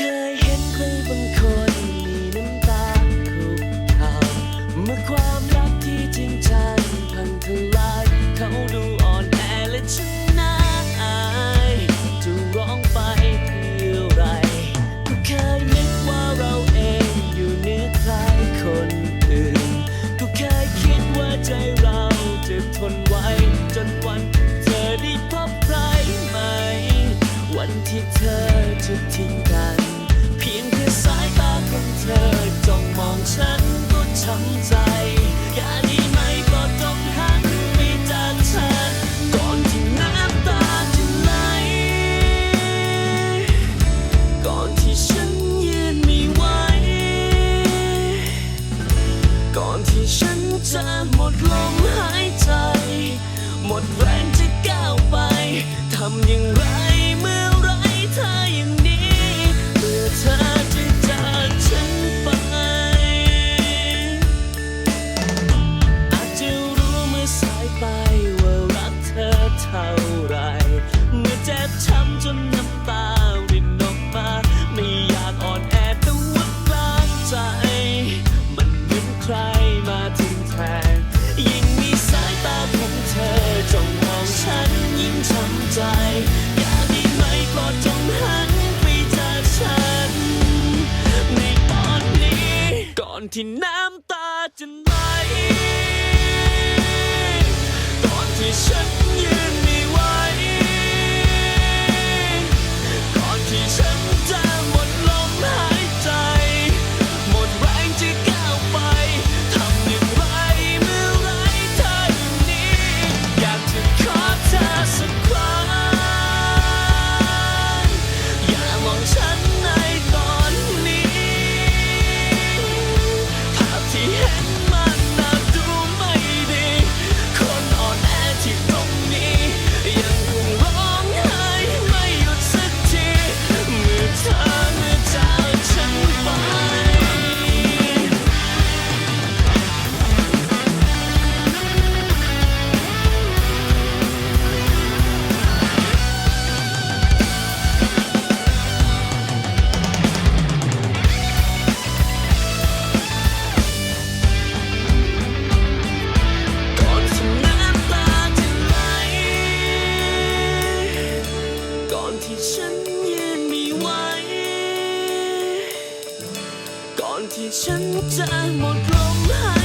เคยเห็นใครบางคนมีน้ำตาคลุกเข่าเมื่อความรักที่จริงจพังทลาย เขาดูอ่อนแอและชนะอายจะร้องไปเพื่ออะไร ก็เคยนึกว่าเราเองอยู่เหนือใครคนอื่น ก็เคยคิดว่าใจเราจะทนไหวจนวันเธอได้พบใครไหม วันที่เธอจะทิ้ ก่อนที่ฉันจะหมดลมหายใจ หมดแรงจะก้าวไปทำอย่างไร ที่น้ำตาจะ ฉันยืนไม่ไหว ก่อนที่ฉันจะหมดลมหาย